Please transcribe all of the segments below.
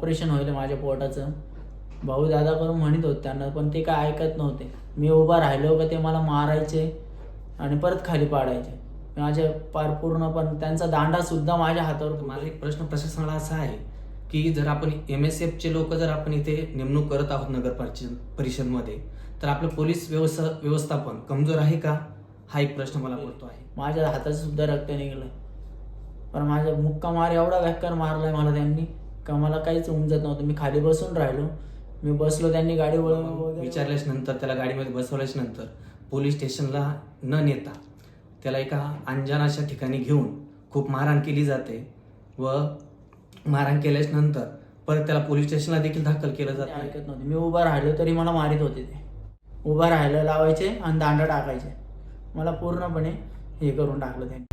Operation होईल माझ्या पोटाचं. भाऊ दादा करून म्हणत होते त्यांना पण ते काय ऐकत नव्हते. मी उभा राहिलो का ते मला मारायचे आणि परत खाली पाडायचे. माझे पार पूर्ण पण त्यांचा दांडा सुद्धा माझ्या हातावर माझा एक प्रश्न प्रशासनाला असा आहे की जर आपण एम एस एफचे लोक जर आपण इथे नेमणूक करत आहोत नगर परिषद परिषदमध्ये तर आपलं पोलीस व्यवस्था व्यवस्थापन कमजोर आहे का? हा एक प्रश्न मला पडतो आहे. माझ्या हाताचं सुद्धा रक्त निघलं. पण माझा मुक्का मार एवढा बेकार मारलाय मला त्यांनी. का मला काहीच उमजत नव्हतं. मी खाली बसून राहिलो. मी बसलो त्यांनी गाडी वळव विचारल्याच नंतर त्याला गाडीमध्ये बसवल्याच नंतर पोलीस स्टेशनला न नेता त्याला एका अंजनाच्या ठिकाणी घेऊन खूप मारहाण केली जाते व मारहाण केल्याच नंतर परत त्याला पोलीस स्टेशनला देखील दाखल केलं जातं ऐकत नव्हते. मी उभा राहिलो तरी मला मारित होते ते. उभा राहायला लावायचे आणि दांडा टाकायचे. मला पूर्णपणे हे करून टाकलं त्यांनी.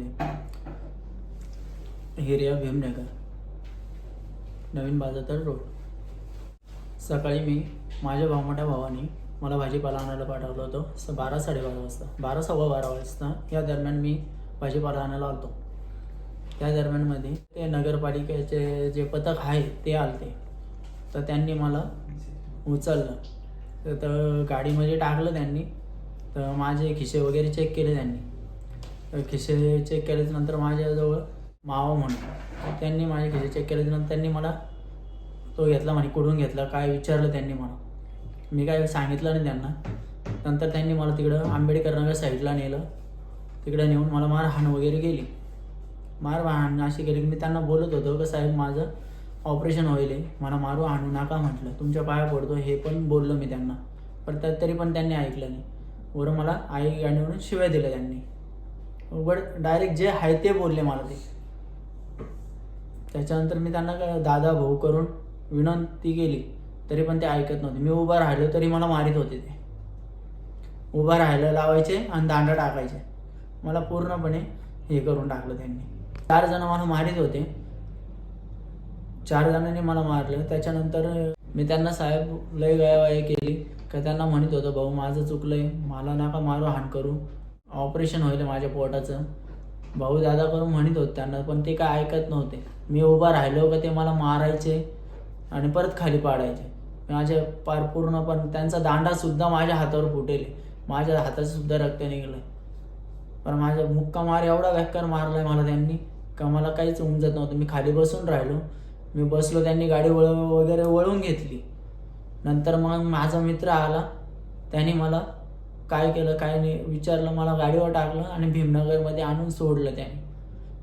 शिर्डीमध्ये हिरिया भीमनगर. नवीन बाजारतळ रोड. सकाळी मी माझ्या भावमोठ्या भावाने मला भाजीपाला आणायला पाठवलं होतं. स बारा साडेबारा वाजता. बारा सव्वा बारा वाजता या दरम्यान मी भाजीपाला आणायला आलतो. त्या दरम्यानमध्ये ते नगरपालिकेचे जे पथक आहे ते आलते. तर त्यांनी मला उचललं. तर- गाडीमध्ये टाकलं त्यांनी. तर माझे खिसे वगैरे चेक केले त्यांनी. खिसे चेक केल्याच्यानंतर माझ्याजवळ मावा म्हणून. त्यांनी माझे खिसे चेक केल्याच्यानंतर त्यांनी मला तो घेतला म्हणे कुठून घेतला काय विचारलं त्यांनी मला. मी काय सांगितलं नाही त्यांना. नंतर त्यांनी मला तिकडं आंबेडकर नगर साईडला नेलं. तिकडे नेऊन मला मारहाण वगैरे केली. मारहाण अशी केली की मी त्यांना बोलत होतो का साहेब माझं ऑपरेशन होईल मला मारू आणू नका म्हटलं. तुमच्या पाया पडतो हे पण बोललो मी त्यांना. पण त्यात तरी पण त्यांनी ऐकलं नाही. वरून मला आई गाडीवरून शिव्या दिल्या त्यांनी. बट डायरेक्ट जे आहे ते बोलले मला ते. त्याच्यानंतर मी त्यांना दादा भाऊ करून विनंती केली तरी पण ते ऐकत नव्हते. मी उभा राहिलो तरी मला मारित होते ते. उभा राहायला लावायचे आणि दांडा टाकायचे. मला पूर्णपणे हे करून टाकलं त्यांनी. चार जण मला मारित होते. चार जणांनी मला मारलं. त्याच्यानंतर मी त्यांना साहेब लय गयावाया केली. का त्यांना म्हणत होतं भाऊ माझं चुकलं आहे मला नका मारू हाण करू. ऑपरेशन होईल माझ्या पोटाचं. भाऊ दादा करून म्हणत होते त्यांना पण ते काय ऐकत नव्हते. मी उभा राहिलो का ते मला मारायचे आणि परत खाली पाडायचे. माझे पार पूर्ण पण त्यांचा दांडासुद्धा माझ्या हातावर फुटेल. माझ्या हाताचं सुद्धा रक्त निघलं. पण माझा मुक्का मार एवढा बेकार मारलाय मला त्यांनी का मला काहीच उमजत नव्हतं. मी खाली बसून राहिलो. मी बसलो त्यांनी गाडी वळ वगैरे वळून घेतली. नंतर मग माझा मित्र आला. त्याने मला काय केलं काय नाही विचारलं मला गाडीवर टाकलं आणि भीमनगरमध्ये आणून सोडलं त्याने.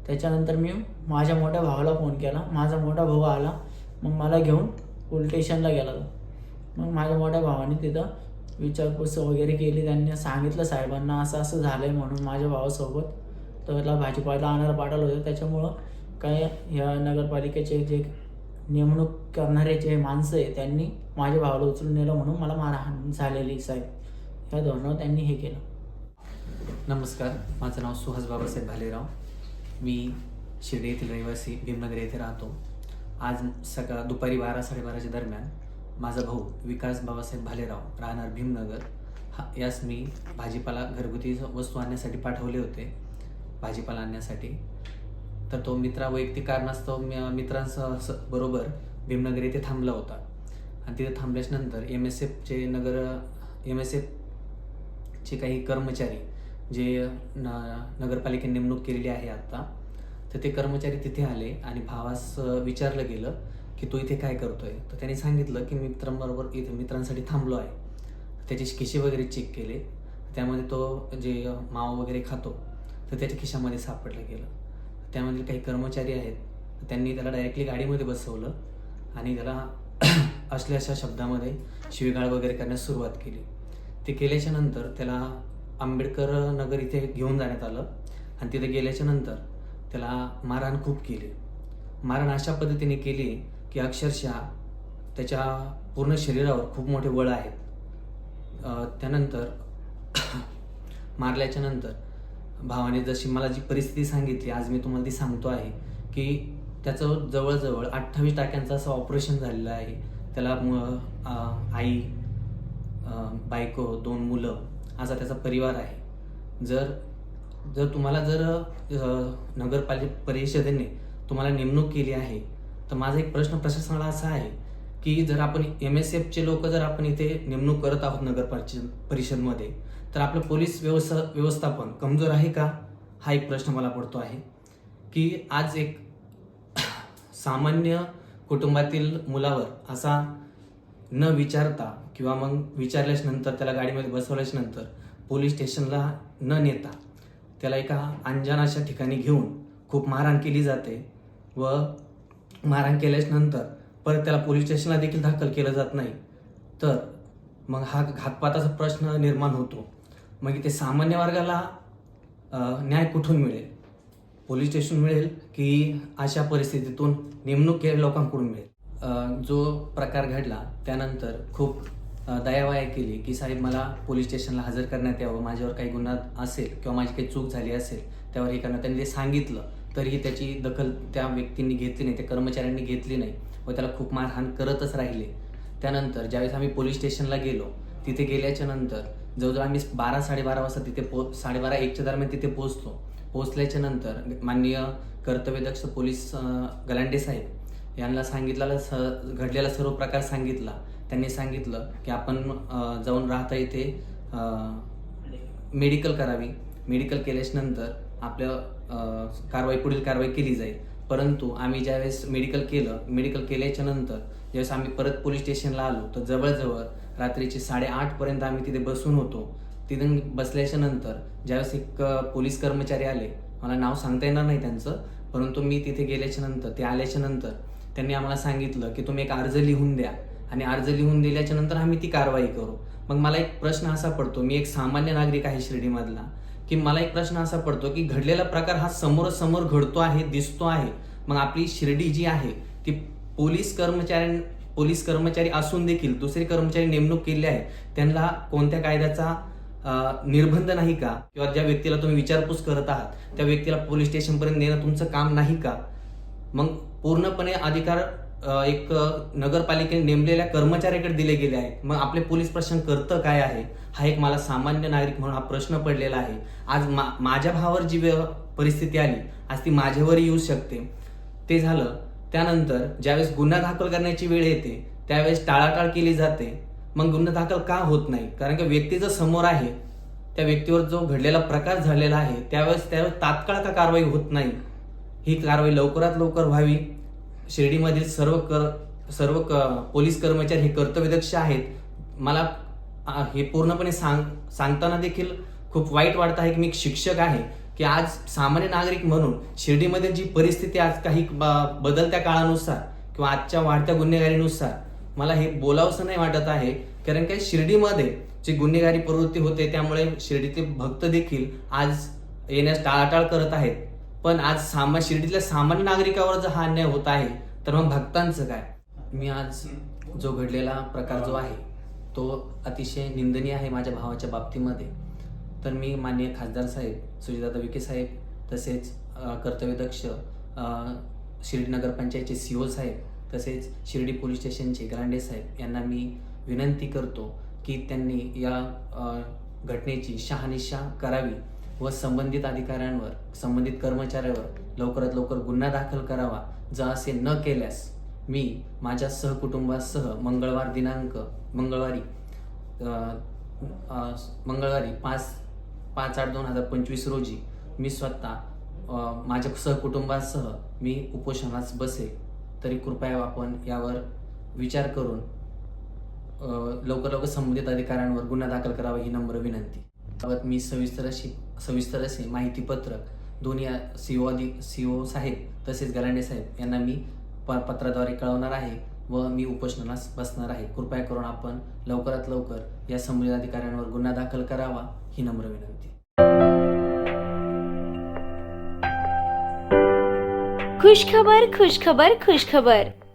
त्याच्यानंतर मी माझ्या मोठ्या भावाला फोन केला. माझा मोठा भाऊ आला. मग मला घेऊन पोलीस स्टेशनला गेला. तो. मग माझ्या मोठ्या भावाने तिथं विचारपूस वगैरे केली. त्यांनी सांगितलं साहेबांना असं असं झालं आहे म्हणून माझ्या भावासोबत तर त्याला भाजीपाला आणायला पाठवलं होतं. त्याच्यामुळं काय ह्या नगरपालिकेचे जे नेमणूक करणारे जे माणसं आहे त्यांनी माझ्या भावाला उचलून नेलं म्हणून मला मारहाण झालेली साहेब. ह्या धोरणावर त्यांनी हे केलं. नमस्कार माझं नाव सुहास बाबासाहेब भालेराव. मी शिर्डी येथील रहिवासी भीमनगर येथे राहतो. आज सकाळ दुपारी बारा साडेबाराच्या दरम्यान माझा भाऊ विकास बाबासाहेब भालेराव राहणार भीमनगर. हा यास मी भाजीपाला घरगुती वस्तू आणण्यासाठी पाठवले होते. भाजीपाला आणण्यासाठी. तर तो मित्रा वैयक्तिक कारणास्तव मी- मित्रांसह स- बरोबर भीमनगर येथे थांबला होता. आणि तिथे थांबल्याच्यानंतर एम एस एफचे नगर एम एस एफ जे काही कर्मचारी जे न नगरपालिकेने नेमणूक केलेली आहे आत्ता तर ते कर्मचारी तिथे आले आणि भावास विचारलं गेलं की तू इथे काय करतोय? तर त्यांनी सांगितलं की मी मित्रांबरोबर इथे मित्रांसाठी थांबलो आहे. त्याचे खिसे वगैरे चेक केले. त्यामध्ये तो जे मावा वगैरे खातो तर त्याच्या खिशामध्ये सापडलं गेलं. त्यामधील काही कर्मचारी आहेत त्यांनी त्याला डायरेक्टली गाडीमध्ये बसवलं आणि त्याला असल्या अशा शब्दामध्ये शिवीगाळ वगैरे करण्यास सुरुवात केली. ते केल्याच्यानंतर त्याला आंबेडकर नगर इथे घेऊन जाण्यात आलं. आणि तिथे गेल्याच्यानंतर त्याला मारहाण खूप केली. मारहाण अशा पद्धतीने केली की अक्षरशः त्याच्या पूर्ण शरीरावर खूप मोठे वळ आहेत. त्यानंतर मारल्याच्या नंतर भावाने जशी मला जी परिस्थिती सांगितली आज मी तुम्हाला ती सांगतो आहे की त्याचं जवळजवळ अठ्ठावीस टाक्यांचं असं ऑपरेशन झालेलं आहे. त्याला आई बायको दोन मुलं असा त्याचा परिवार आहे. जर जर तुम्हाला जर नगरपालिक नगरपालिका परिषदेने तुम्हाला नेमणूक केली आहे तर माझा एक प्रश्न प्रशासनाला असा आहे की जर आपण एम एस एफचे लोक जर आपण इथे नेमणूक करत आहोत नगर परिषदमध्ये तर आपलं पोलीस व्यवस्था व्यवस्थापन कमजोर आहे का? हा एक प्रश्न मला पडतो आहे की आज एक सामान्य कुटुंबातील मुलावर असा न विचारता किंवा मग विचारल्याच नंतर त्याला गाडीमध्ये बसवल्याच नंतर पोलीस स्टेशनला न नेता त्याला एका अंजनाच्या ठिकाणी घेऊन खूप मारहाण केली जाते व मारहाण केल्याच्यानंतर नंतर परत त्याला पोलीस स्टेशनला देखील दाखल केलं जात नाही. तर मग हा घातपाताचा प्रश्न निर्माण होतो. मग इथे सामान्य वर्गाला न्याय कुठून मिळेल? पोलीस स्टेशन मिळेल की अशा परिस्थितीतून नेमणूक केलेल्या लोकांकडून मिळेल? जो प्रकार घडला त्यानंतर खूप दयावाया केली की साहेब मला पोलीस स्टेशनला हजर करण्यात यावं माझ्यावर काही गुन्हा असेल किंवा माझी काही चूक झाली असेल त्यावर हे करणं त्यांनी ते सांगितलं तरीही त्याची दखल त्या व्यक्तींनी घेतली नाही त्या कर्मचाऱ्यांनी घेतली नाही व त्याला खूप मारहाण करतच राहिले. त्यानंतर ज्यावेळेस आम्ही पोलीस स्टेशनला गेलो तिथे गेल्याच्यानंतर जवळजवळ आम्ही बारा साडेबारा वाजता तिथे पो साडेबारा एकच्या दरम्यान तिथे पोहोचतो पोहोचल्याच्या नंतर माननीय कर्तव्यदक्ष पोलीस गलांडे साहेब यांना सांगितलेला स घडलेला सर्व प्रकार सांगितला. त्यांनी सांगितलं की आपण जाऊन राहता इथे मेडिकल करावी. मेडिकल केल्याच्यानंतर आपल्या आपलं कारवाई पुढील कारवाई केली जाईल. परंतु आम्ही ज्यावेळेस मेडिकल केलं मेडिकल केल्याच्यानंतर ज्यावेळेस आम्ही परत पोलीस स्टेशनला आलो तर जवळजवळ रात्रीचे साडेआठपर्यंत आम्ही तिथे बसून होतो. तिथून बसल्याच्या नंतर ज्यावेळेस एक पोलीस कर्मचारी आले मला नाव सांगता येणार नाही त्यांचं परंतु मी तिथे गेल्याच्यानंतर ते आल्याच्यानंतर त्यांनी आम्हाला सांगितलं की तुम्ही एक अर्ज लिहून द्या. आणि अर्ज लिहून दिल्याच्या नंतर आम्ही ती कारवाई करू. मग मला एक प्रश्न असा पडतो मी एक सामान्य नागरिक आहे शिर्डीमधला की मला एक प्रश्न असा पडतो की घडलेला प्रकार हा समोरासमोर घडतो आहे दिसतो आहे. मग आपली शिर्डी जी आहे ती पोलीस कर्मचाऱ्यां पोलीस कर्मचारी असून देखील दुसरे कर्मचारी नेमणूक केले आहे त्यांना कोणत्या कायद्याचा निर्बंध नाही का? किंवा ज्या व्यक्तीला तुम्ही विचारपूस करत आहात त्या व्यक्तीला पोलीस स्टेशनपर्यंत नेणं तुमचं काम नाही का? मग पूर्णपणे अधिकार एक नगरपालिकेने नेमलेल्या कर्मचाऱ्याकडे दिले गेले आहेत मग आपले पोलीस प्रशासन करतं काय आहे? हा एक मला सामान्य नागरिक म्हणून हा प्रश्न पडलेला आहे. आज मा माझ्या भावावर जी व्य- परिस्थिती आली आज ती माझ्यावर येऊ शकते. ते झालं. त्यानंतर ज्यावेळेस गुन्हा दाखल करण्याची वेळ येते त्यावेळेस टाळाटाळ केली जाते. मग गुन्हा दाखल का होत नाही? कारण की व्यक्ती जर समोर आहे त्या व्यक्तीवर जो घडलेला प्रकार झालेला आहे त्यावेळेस त्यावर तात्काळ का कारवाई होत नाही? ही कारवाई लवकरात लवकर व्हावी. शिर्डीमधील सर्व कर सर्व क पोलीस कर्मचारी हे कर्तव्यदक्ष आहेत. मला हे पूर्णपणे सांग सांगताना देखील खूप वाईट वाटत आहे की मी एक शिक्षक आहे की आज सामान्य नागरिक म्हणून शिर्डीमध्ये जी परिस्थिती आज काही बदलत्या काळानुसार किंवा आजच्या वाढत्या गुन्हेगारीनुसार मला हे बोलावंसं नाही वाटत आहे. कारण काय शिर्डीमध्ये जी गुन्हेगारी प्रवृत्ती होते त्यामुळे शिर्डीतील भक्त देखील आज येण्यास टाळाटाळ करत आहेत. पण आज सामा शिर्डीतल्या सामान्य नागरिकावर जर हा अन्याय होत आहे तर मग भक्तांचं काय? मी आज जो घडलेला प्रकार जो आहे तो अतिशय निंदनीय आहे माझ्या भावाच्या बाबतीमध्ये. तर मी माननीय खासदार साहेब सुजितदादा विखे साहेब तसेच कर्तव्यदक्ष शिर्डी नगरपंचायतचे सी ओ साहेब तसेच शिर्डी पोलीस स्टेशनचे ग्रांडे साहेब यांना मी विनंती करतो की त्यांनी या घटनेची शहानिशा करावी. व संबंधित अधिकाऱ्यांवर संबंधित कर्मचाऱ्यावर लवकरात लवकर गुन्हा दाखल करावा जर असे न केल्यास मी माझ्या सहकुटुंबासह मंगळवार दिनांक मंगळवारी मंगळवारी पाच पाच आठ दोन हजार पंचवीस रोजी मी स्वतः माझ्या सहकुटुंबासह मी उपोषणास बसेल. तरी कृपया आपण यावर विचार करून लवकर लवकर संबंधित अधिकाऱ्यांवर गुन्हा दाखल करावा ही नम्र विनंती. मी सविस्तर अशी सविस्तर असे माहितीपत्रक दोन्ही सी ओ अधिक सी ओ साहेब तसेच गलांडे साहेब यांना मी प पत्राद्वारे कळवणार आहे व मी उपोषणास बसणार आहे. कृपया करून आपण लवकरात लवकर या संबंधित अधिकाऱ्यांवर गुन्हा दाखल करावा ही नम्र विनंती. खुशखबर खुशखबर खुशखबर.